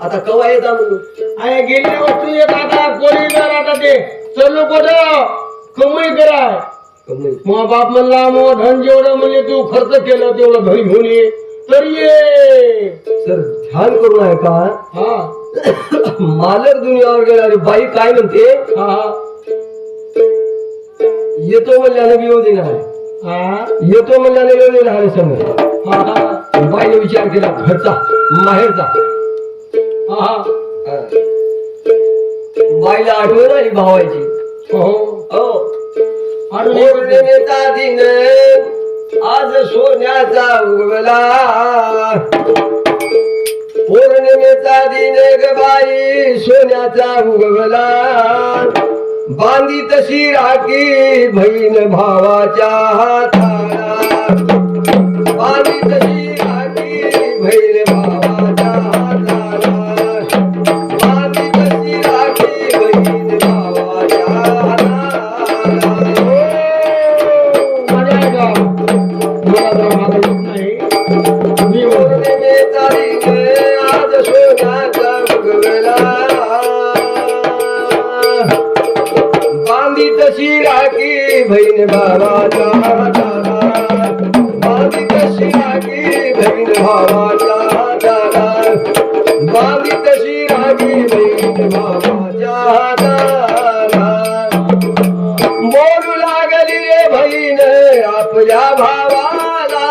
आता कवा येता म्हणून? अरे गेली वस्तू येत आता कोणी जर आता ते. चलो कुठं कमाई कमी. मग बाप म्हणला मग धन जेवढं म्हणजे तू खर्च केलं तेवढं धन घेऊन ये. तर ये. सर ध्यान करून आहे का हा. मालक दुनियावर गेणारी बाई काय म्हणते? हा येतो म्हणल्याने विरोधी नाही हा. येतो म्हणल्याने विरोधी नाही समज बाईने विचार केला घरचा माहेरचा बाईला आठवण आली भावायची. हो. हो. हे पौर्णिमेचा दिन आज सोन्याचा उगवला. पौर्णिमेचा दिन ग बाई सोन्याचा उगवला. बांधी तशी राखी बहीण भावाच्या हाताला बांधी तशी राखी बहीण बांधी तशी राखी बहीण बांधी तशी राखी बहीण भावाच्या लागली रे बहीण आपल्या भावाला.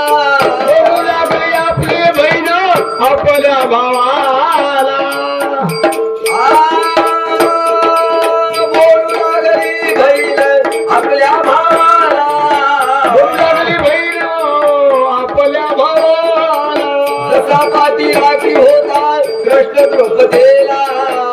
बोलू लागली आपली बहीण आपल्या भावाला. जसा पाठी राखी होता कृष्ण द्रौपदेला.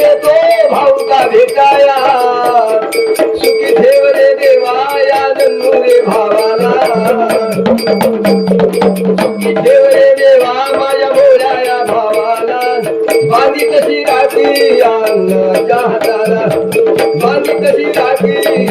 येतो भाऊचा भेटाया. सुखी ठेव रे देवा या रे भावाला. सुखी ठेव रे देवा माझ्या भोळ्या भावाला. बांधी कशी राखी अन्नाच्या हाताला? बांधी कशी राखी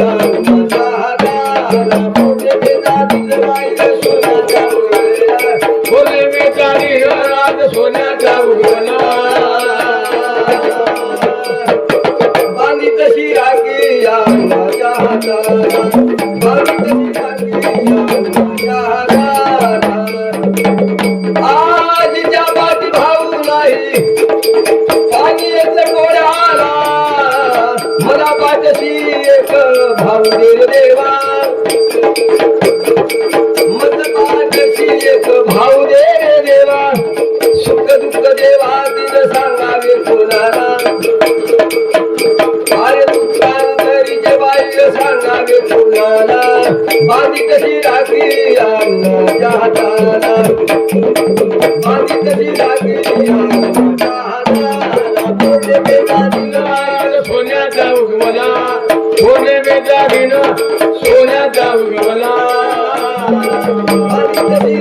भाऊ दे रे देवा मत पाठशी एक भाऊ दे रे देवा सुख दुःख देवा तिने सांगावे कोणाला अरे दुःखांतरीचे बाई सांगावे कोणाला बांधी कशी राखी अन्नाच्या हाताला बांधी कशी राखी अन्नाच्या हाताला सोन्याचा उगवला पौर्णिमेचा दिन सोन्याचा उगवला बांधी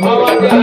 भावाच्या